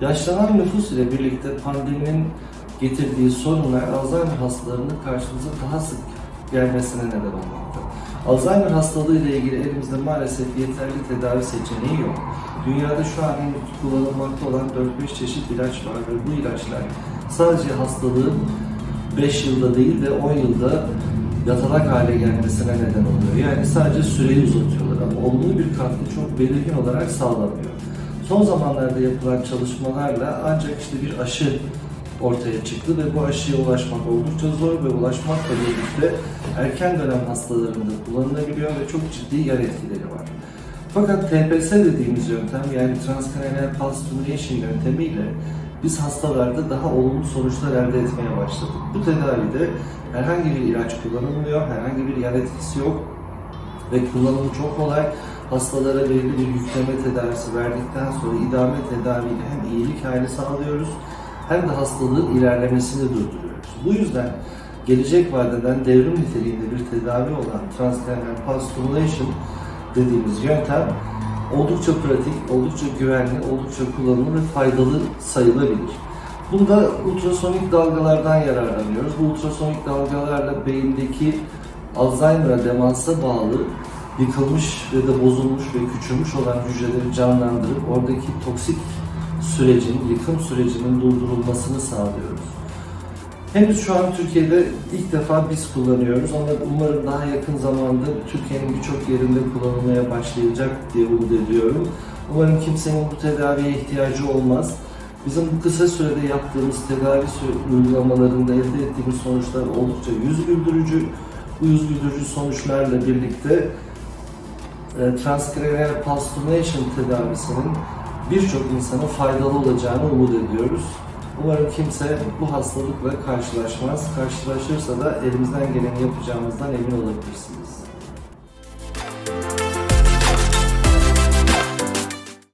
Yaşlanan nüfus ile birlikte pandeminin getirdiği sorunlar Alzheimer hastalarının karşımıza daha sık gelmesine neden olmakta. Alzheimer hastalığı ile ilgili elimizde maalesef yeterli tedavi seçeneği yok. Dünyada şu an kullanılmakta olan 4-5 çeşit ilaç var ve bu ilaçlar sadece hastalığın 5 yılda değil de 10 yılda yatalak hale gelmesine neden oluyor. Yani sadece süreyi uzatıyorlar ama olduğu bir katkı çok belirgin olarak sağlamıyor. Son zamanlarda yapılan çalışmalarla ancak işte bir aşı ortaya çıktı ve bu aşıya ulaşmak oldukça zor ve ulaşmakla birlikte erken dönem hastalarında kullanılabiliyor ve çok ciddi yan etkileri var. Fakat TPS dediğimiz yöntem yani transcranial pulse stimulation yöntemiyle biz hastalarda daha olumlu sonuçlar elde etmeye başladık. Bu tedavide herhangi bir ilaç kullanılmıyor, herhangi bir yan etkisi yok ve kullanımı çok kolay. Hastalara belirli bir yükleme tedavisi verdikten sonra idame tedaviyle hem iyilik hali sağlıyoruz hem de hastalığın ilerlemesini durduruyoruz. Bu yüzden gelecek vadeden devrim niteliğinde bir tedavi olan transcranial pulse stimulation dediğimiz yöntem oldukça pratik, oldukça güvenli, oldukça kullanımlı ve faydalı sayılabilir. Bunda ultrasonik dalgalardan yararlanıyoruz. Bu ultrasonik dalgalarla beyindeki Alzheimer'a demansa bağlı yıkılmış ve de bozulmuş ve küçülmüş olan hücreleri canlandırıp oradaki toksik sürecin, yıkım sürecinin durdurulmasını sağlıyoruz. Henüz şu an Türkiye'de ilk defa biz kullanıyoruz ama umarım daha yakın zamanda Türkiye'nin birçok yerinde kullanılmaya başlayacak diye umut ediyorum. Umarım kimsenin bu tedaviye ihtiyacı olmaz. Bizim bu kısa sürede yaptığımız tedavi uygulamalarında elde ettiğimiz sonuçlar oldukça yüz güldürücü. Bu yüz güldürücü sonuçlarla birlikte e, stimulation tedavisinin birçok insana faydalı olacağını umut ediyoruz. Umarım kimse bu hastalıkla karşılaşmaz. Karşılaşırsa da elimizden geleni yapacağımızdan emin olabilirsiniz.